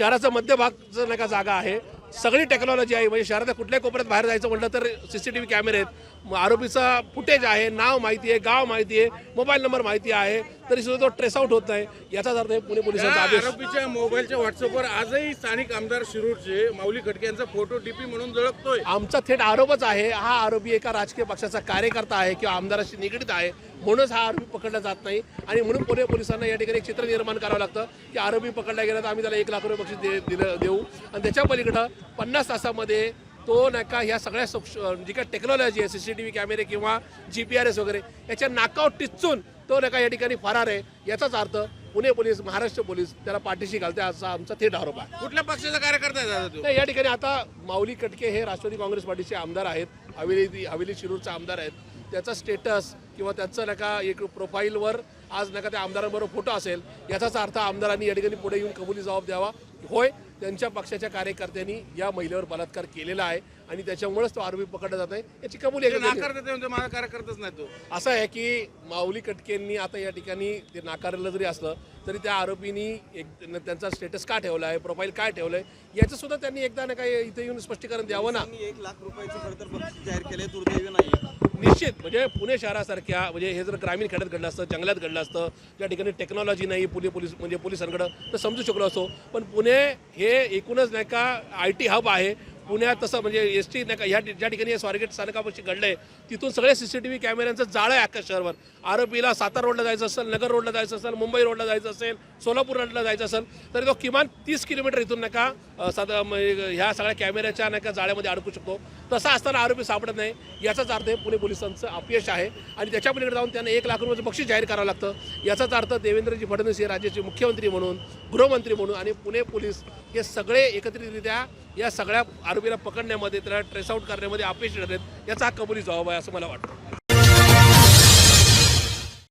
शहराचा मध्यभाग जर नाही का जागा आहे. सगळी टेक्नॉलॉजी आहे. म्हणजे शहराच्या कुठल्याही कोपऱ्यात बाहेर जायचं म्हटलं तर सी सी टी व्ही कॅमेरे आहेत आरोपीचा फुटेज आहे. नाव माहिती आहे. गाव माहिती आहे. मोबाईल नंबर माहिती आहे. तरी सुद्धा तो ट्रेस आउट होत नाही. याचाच अर्थ आहे पुणे पोलिसांचा आदेश. आरोपीच्या मोबाईलच्या व्हॉट्सअपवर आजही स्थानिक आमदार शिरूरचे माऊली खटके यांचा फोटो डीपी म्हणून झळकतोय. आमचा थेट आरोपच आहे. हा आरोपी एका राजकीय पक्षाचा कार्यकर्ता आहे किंवा आमदाराशी निगडीत आहे. म्हणूनच हा आरोपी पकडला जात नाही. आणि म्हणून पुणे पोलिसांना या ठिकाणी एक चित्र निर्माण करावं लागतं की आरोपी पकडला गेला तर आम्ही त्याला एक लाख रुपये बक्षीस दे दिलं देऊ. आणि त्याच्या पलीकडं पन्नास तासामध्ये तो नाही का ह्या सगळ्या सूक्ष जी काय टेक्नॉलॉजी आहे सी सी टी व्ही कॅमेरे किंवा जी पी आर एस वगैरे याच्या नाकावर टिचून तो नाही का या ठिकाणी फरार आहे याचाच अर्थ पुणे पोलीस महाराष्ट्र पोलीस त्याला पाठीशी घालते असा आमचा थेट आरोप आहे. कुठल्या पक्षाचा कार्यकर्ता नाही या ठिकाणी आता माऊली कटके हे राष्ट्रवादी काँग्रेस पार्टीचे आमदार आहेत हवेली हवेली शिरूरचे आमदार आहेत. त्याचा स्टेटस किंवा त्यांचं नका एक प्रोफाईलवर आज नका त्या आमदारांबरोबर फोटो असेल याचाच अर्थ आमदारांनी या ठिकाणी पुढे येऊन कबुली जबाब द्यावा. होय त्यांच्या पक्षाच्या कार्यकर्त्यांनी या महिलेवर बलात्कार केलेला आहे. आणि त्याच्यामुळेच तो आरोपी पकडला जात आहे याची कबुली ते आहे. का? नाकार देते म्हणजे माझा कार्यकर्ताच नाही तो. असं आहे की माऊली कटकेंनी आता या ठिकाणी ते नाकारलेलं जरी असलं तरी त्या आरोपींनी एक त्यांचा स्टेटस का ठेवला आहे प्रोफाईल काय ठेवलं आहे याचं सुद्धा त्यांनी एकदा ना काय इथे येऊन स्पष्टीकरण द्यावं ना. त्यांनी एक लाख रुपयाचं खरं तर बक्षीस जाहीर केले दुर्दैवी नाही निश्चित. म्हणजे पुणे शहरासारख्या म्हणजे हे जर ग्रामीण खेड्यात घडलं असतं जंगलात घडलं असतं त्या ठिकाणी टेक्नॉलॉजी नाही पुणे पोलीस म्हणजे पोलिसांकडं तर समजू शकलो असतो. पण पुणे हे एकूणच नाही का आय टी हब आहे. पुण्यात तसं म्हणजे एस टी नाही का ह्या ज्या ठिकाणी स्वारगेट स्थानकापाशी घडलं आहे तिथून सगळे सी सी टी व्ही कॅमेऱ्यांचं जाळं आहे अख्ख्या शहरवर. आरोपीला सातारा रोडला जायचं असेल नगर रोडला जायचं असेल मुंबई रोडला जायचं असेल सोलापूर रोडला जायचं असेल तर तो किमान तीस किलोमीटर इथून नका साधा ह्या सगळ्या कॅमेऱ्याच्या नका जाळ्यामध्ये अडकू शकतो. तसा असताना आरोपी सापडत नाही. याचाच अर्थ आहे पुणे पोलिसांचं अपयश आहे. आणि त्याच्या पलीकडे जाऊन त्यांना एक लाख रुपयाचं बक्षीस जाहीर करावं लागतं. याचाच अर्थ देवेंद्रजी फडणवीस हे राज्याचे मुख्यमंत्री म्हणून गृहमंत्री म्हणून आणि पुणे पोलीस हे सगळे एकत्रितरित्या या सगळ्या आरोपीला पकडण्यामध्ये त्याला ट्रेसआउट करण्यामध्ये अपयश ठरत आहेत याचा हा कबुली जबाब आहे असं मला वाटतं.